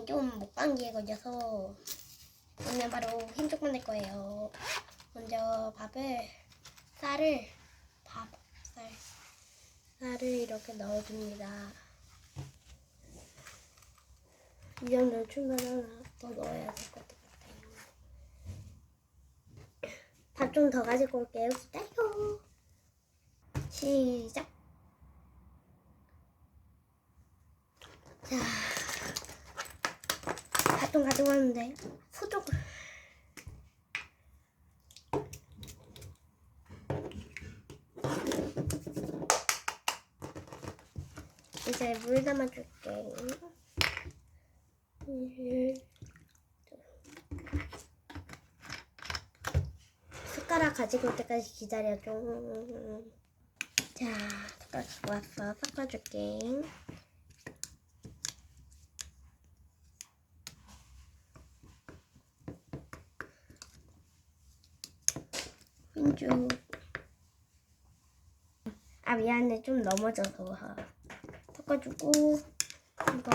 네, 좀 먹방기에 걸려서 오늘 바로 흰쪽 만들 거예요. 먼저 밥을 쌀을 밥 쌀, 쌀을 이렇게 넣어줍니다. 이 정도 주면은 더 넣어야 될 것 같아요. 밥 좀 더 가지고 올게요. 기다려. 시작. 자, 밥좀 가지고 왔는데 소독을. 이제 물 담아줄게. 물. 숟가락 가지고 올 때까지 기다려줘. 자, 숟가락 갖고 왔어. 섞어줄게. 흰주. 아, 미안해. 좀 넘어져서. 섞어주고, 이거,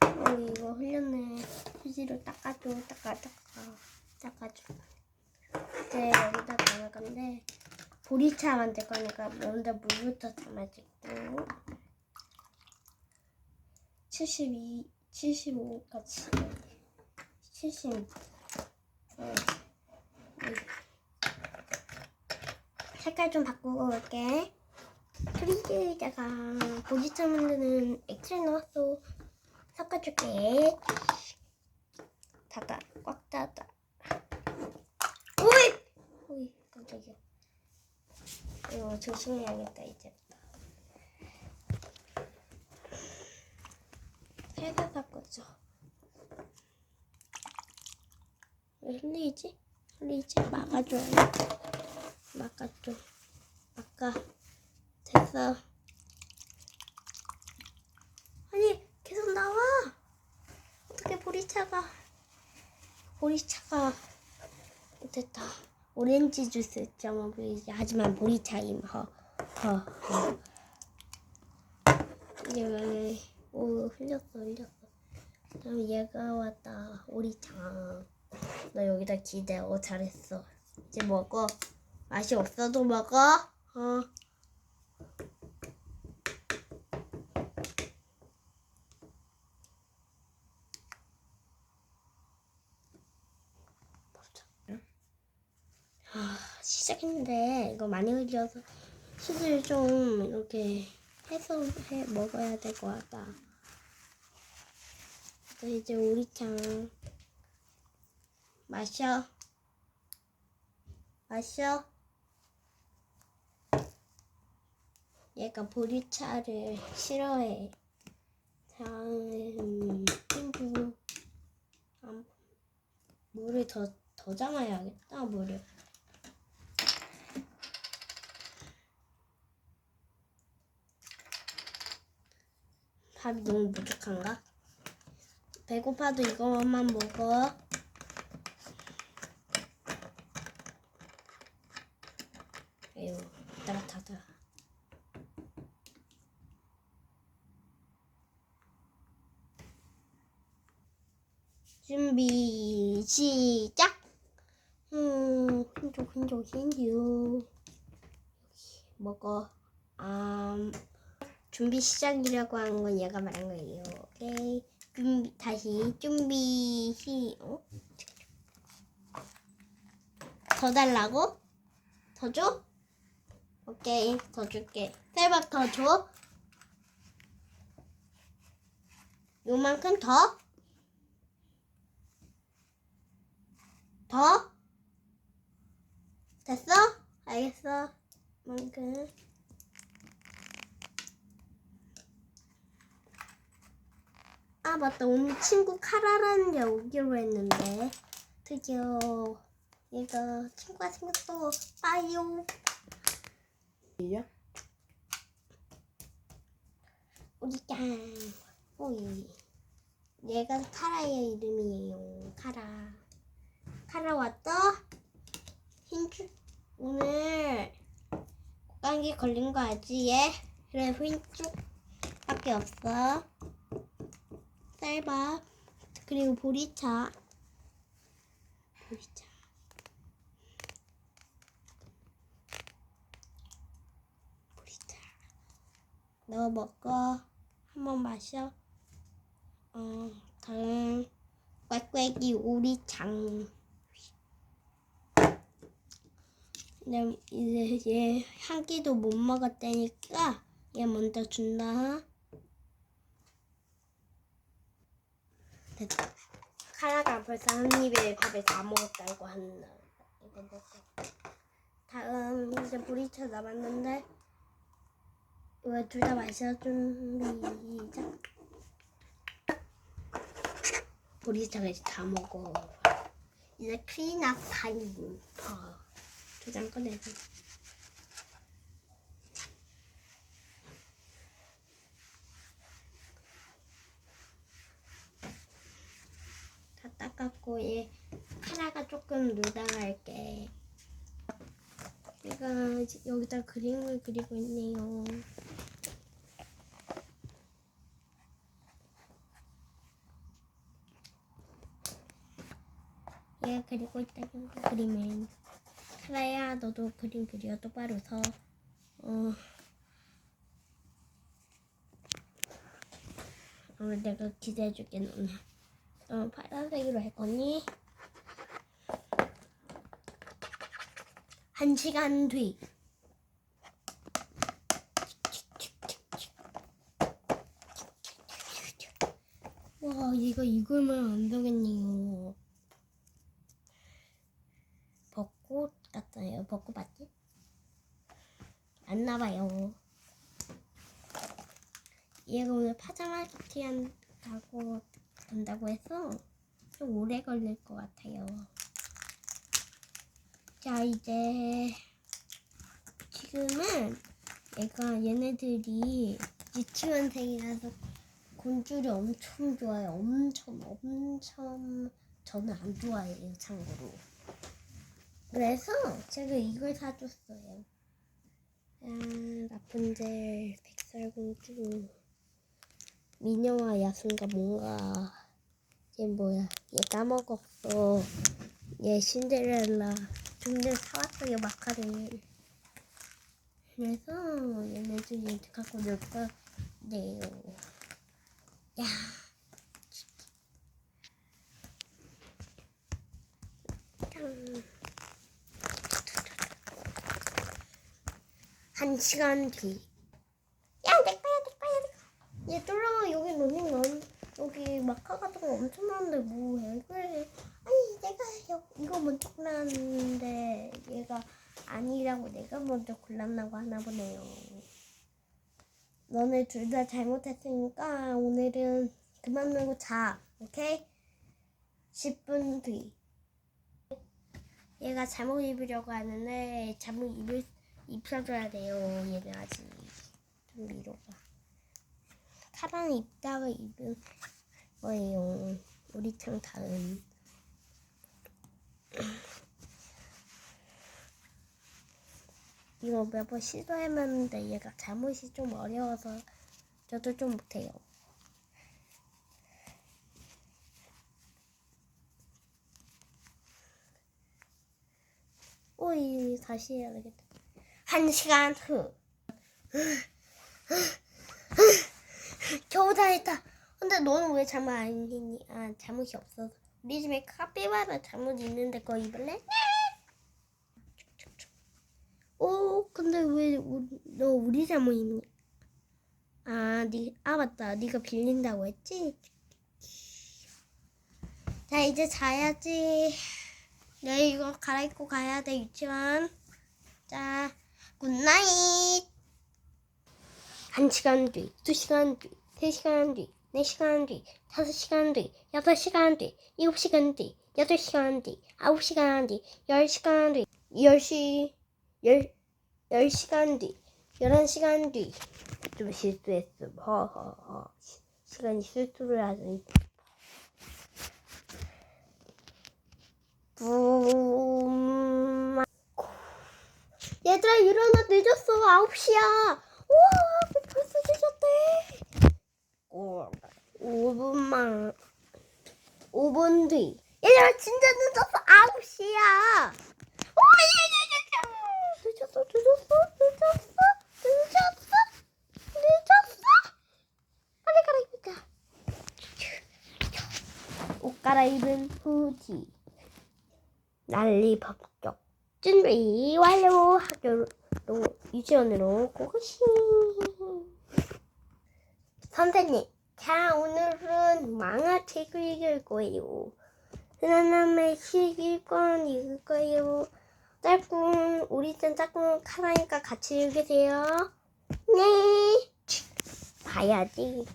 어, 이거 흘렸네. 휴지로 닦아줘. 닦아, 닦아. 닦아줘. 이제 여기다 담을 건데, 보리차 만들 거니까 먼저 물부터 담아주고, 72, 75까지. 70. 어, 색깔 좀 바꾸고 올게. 프리즈에다가 보리차 만드는 액체를 넣었어. 섞어줄게. 닫아. 꽉 닫아. 오이! 오이, 깜짝이야. 이거 조심해야겠다, 이제부터. 살살 섞어줘. 왜 흘리지? 흘리지? 막아줘야 돼. 막아줘. 막아. 됐어. 아니, 계속 나와. 어떻게 보리차가. 보리차가. 됐다. 오렌지 주스 보이지. 하지만 보리차임. 허. 허. 허. 이제, 오, 흘렸어, 흘렸어. 그럼 얘가 왔다. 오리차. 너 여기다 기대 어. 잘했어. 이제 먹어. 맛이 없어도 먹어. 어. 아, 시작했는데 이거 많이 흘려서 수질 좀 이렇게 해서 해 먹어야 될 것 같다. 이제 오리창 마셔. 마셔. 얘가 보리차를 싫어해. 다음 친구 음, 물을 더, 더 담아야겠다, 물을. 밥이 너무 부족한가? 배고파도 이거만 먹어. 에휴, 닫아. 준비 시작. 음, 흰쪽 흰쪽 흰유. 먹어. 음, 준비 시작이라고 하는 건 얘가 말한 거예요. 오케이. 준비 다시 준비 시. 어? 더 달라고? 더 줘? 오케이, 더 줄게. 셀박 더 줘. 요만큼 더? 더? 됐어? 알겠어. 만큼. 아, 맞다. 오늘 친구 카라라는 게 오기로 했는데. 드디어 얘가 친구가 생겼어. 빠이요. 이야? 우리 짱. 오이. 얘가 카라의 이름이에요. 카라. 카라 왔다? 흰줄 오늘 감기 걸린 거 알지 얘? 그래 흰쪽밖에 없어. 쌀밥 그리고 보리차. 보리차. 보리차. 너 먹고 한번 마셔. 어, 다음 꽥꽥이 오리창. 그럼 이제 얘 한 끼도 못 먹었다니까 얘 먼저 준다. 됐다. 카라가 벌써 한 입에 밥을 다 먹었다고 한다. 다음 이제 보리차 남았는데 이거 둘 다 마셔 준비 시작. 보리차가 이제 다 먹어. 이제 클린업 타임. 어, 두장 꺼내서. 다 닦았고 얘 카라가 조금 놀다가 할게. 얘가 여기다 그림을 그리고 있네요. 얘가 그리고 있다는 거 그림을. 카라야 너도 그림 그려 똑바로 서. 어. 어, 내가 기대해줄게 너는. 어, 파란색으로 할 거니? 한 시간 뒤. 와, 이거 이걸만 안 되겠네요. 벚꽃 같아요. 벚꽃 맞지? 안 나봐요. 얘가 오늘 파자마 파티 한다고 간다고 해서 좀 오래 걸릴 것 같아요. 자, 이제 지금은 얘가 얘네들이 유치원생이라서 곤줄이 엄청 좋아요. 엄청 엄청 저는 안 좋아해요, 참고로. 그래서 제가 이걸 사줬어요. 아, 라푼젤, 백설공주, 미녀와 야수인가 뭔가 얘 뭐야? 얘 까먹었어. 얘 신데렐라. 근데 사왔어요 마카를. 그래서 얘네들이 갖고 놀 거네요. 야. 짠. 한 시간 뒤. 야, 내 거야, 내 거야, 내 거야. 얘들아, 여기 로밍 넌 여기 마카 같은 거 엄청 많은데 뭐해? 그래. 아니, 내가 여- 이거 먼저 골랐는데 얘가 아니라고 내가 먼저 골랐다고 하나 보네요. 너네 둘 다 잘못했으니까 오늘은 그만 놀고 자. 오케이? 10분 뒤. 얘가 잠옷 입으려고 하는데 잠옷 입을 입혀줘야 돼요. 얘는 아직 좀 미로가. 카라는 입다가 입은 거예요. 우리창 다음. 이거 몇 번 시도해봤는데 얘가 잠옷이 좀 어려워서 저도 좀 못해요. 오이 다시 해야 되겠다. 한 시간 후. 겨우 다 했다. 근데 너는 왜 잠을 안 입니? 아 잠옷이 없어서. 우리 집에 카피바라 잠옷 있는데 그거 입을래? 오 근데 왜 너 우리 잠옷 입니? 아, 니, 아 맞다. 네가 빌린다고 했지? 자 이제 자야지. 내 이거 갈아입고 가야 돼 유치원. 자, 굿나잇. 한 시간 뒤, 두 시간 뒤, 세 시간 뒤, 네 시간 뒤, 다섯 시간 뒤, 여섯 시간 뒤, 일곱 시간 뒤, 여덟 시간 뒤, 아홉 시간 뒤, 열 시간 뒤, 열 시, 열, 열 시간 뒤, 열한 시간 뒤. 좀 실수했음. 허허허. 시- 시간이 실수를 하더니. 붐. 얘들아 일어 나 늦었어. 9시야. 우와 벌써 늦었대. 오, 5분만. 5분 뒤. 얘들아 진짜 늦었어. 9시야. 오, 예, 예, 예, 예. 늦었어, 늦었어, 늦었어, 늦었어, 늦었어. 빨리 갈아입자. 옷 갈아입은 후지. 난리 법격. 준비 완료. 학교 로 유치원으로 고고시. 선생님, 자 오늘은 만화책을 읽을 거예요. 흔한남의 시기권 읽을 거예요. 짝꿍, 우리 땐 짝꿍 카라니까 같이 읽으세요. 네. 봐야지.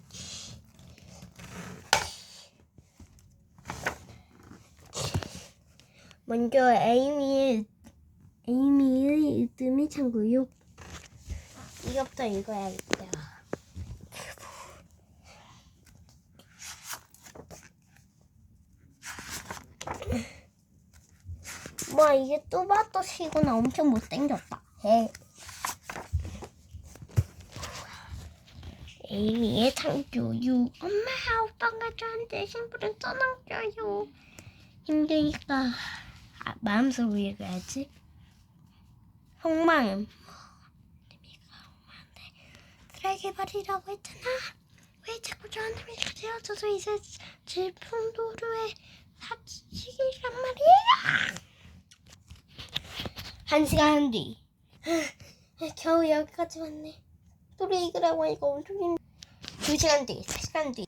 먼저 에이미의 에이미의 으뜸이 참고요. 이것부터 읽어야겠다. 뭐 이게 또바또 시구나 엄청 못생겼다. 해. 에이미의 창조유. 엄마 오빠가 저한테 신부를 떠넘겨요. 힘드니까 아, 마음속으로 읽어야지. 속마음. 내가 엄마한테 버리라고 했잖아. 왜 자꾸 저한테 밀어세요? 저도 이제 질풍 도루에 사치기란 말이에요. 한 시간 뒤. 겨우 여기까지 왔네. 노래 읽으라고 하니까 엄청 힘. 두 시간 뒤, 세 시간 뒤.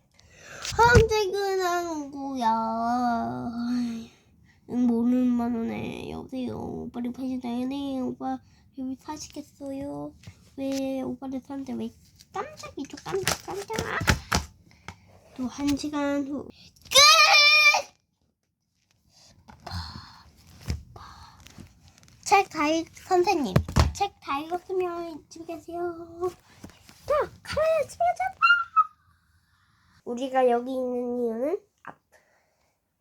헌재근한 거야. 응, 모르는 만 원에 여보세요. 오빠를 파시다네. 오빠 여기 사시겠어요? 왜 오빠를 사는데 왜 깜짝이죠? 깜짝 깜짝. 또 한 시간 후. 끝! 책다 읽, 선생님. 책 다 읽었으면 집에 계세요. 자, 가라야 집에 가자. 우리가 여기 있는 이유는 앞.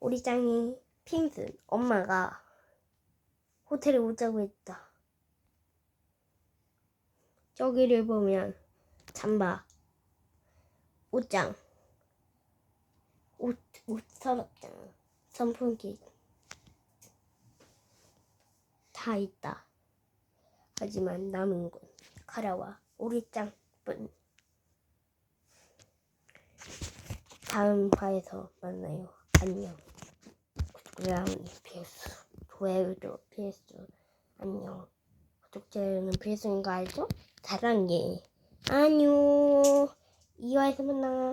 우리 짱이 핑슨 엄마가 호텔에 오자고 했다. 저기를 보면 잠바, 옷장, 옷, 옷 서랍장, 선풍기 다 있다. 하지만 남은 건 카라와 우리 짱뿐. 다음 화에서 만나요. 안녕. 구독자는 필수. 좋아요도 필수. 안녕. 구독자는 거 알죠? 사랑해. 안녕. 이화에서 만나.